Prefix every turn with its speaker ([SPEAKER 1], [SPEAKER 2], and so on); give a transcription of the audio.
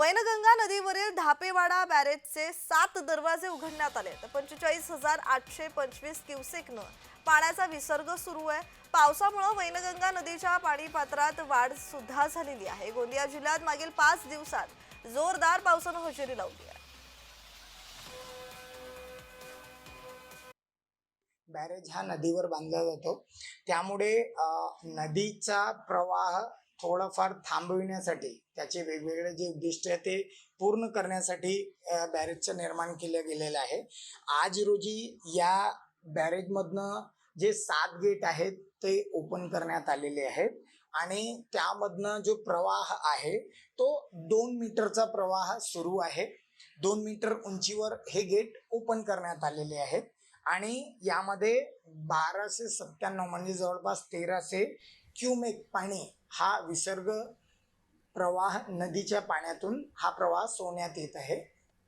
[SPEAKER 1] वैनगंगा नदीवरील धापेवाडा बॅरेजचे सात दरवाजे उघडण्यात आले तर पंचेचाळीस हजार आठशे पंचवीस क्युसेकनं पाण्याचा विसर्ग सुरू आहे. पावसामुळं वैनगंगा नदीच्या पाणी पात्रात वाढ सुद्धा झालेली आहे. गोंदिया जिल्ह्यात मागील पाच दिवसात जोरदार पावसानं हजेरी लावली आहे.
[SPEAKER 2] बॅरेज हा नदीवर बांधला जातो. त्यामुळे नदीचा प्रवाह थोडंफार थांबविण्यासाठी त्याचे वेगवेगळे जे उद्दिष्ट आहे ते पूर्ण करण्यासाठी बॅरेजचं निर्माण केलं गेलेलं आहे. आज रोजी या बॅरेजमधनं जे सात गेट आहेत ते ओपन करण्यात आलेले आहेत. आणि त्यामधनं जो प्रवाह आहे तो दोन मीटरचा प्रवाह सुरू आहे. दोन मीटर उंचीवर हे गेट ओपन करण्यात आलेले आहेत. आणि यामध्ये बाराशे सत्त्याण्णव म्हणजे जवळपास तेराशे क्युमेक पाणी हा विसर्ग प्रवाह नदीच्या पाण्यातून हा प्रवाह सोडण्यात येत आहे.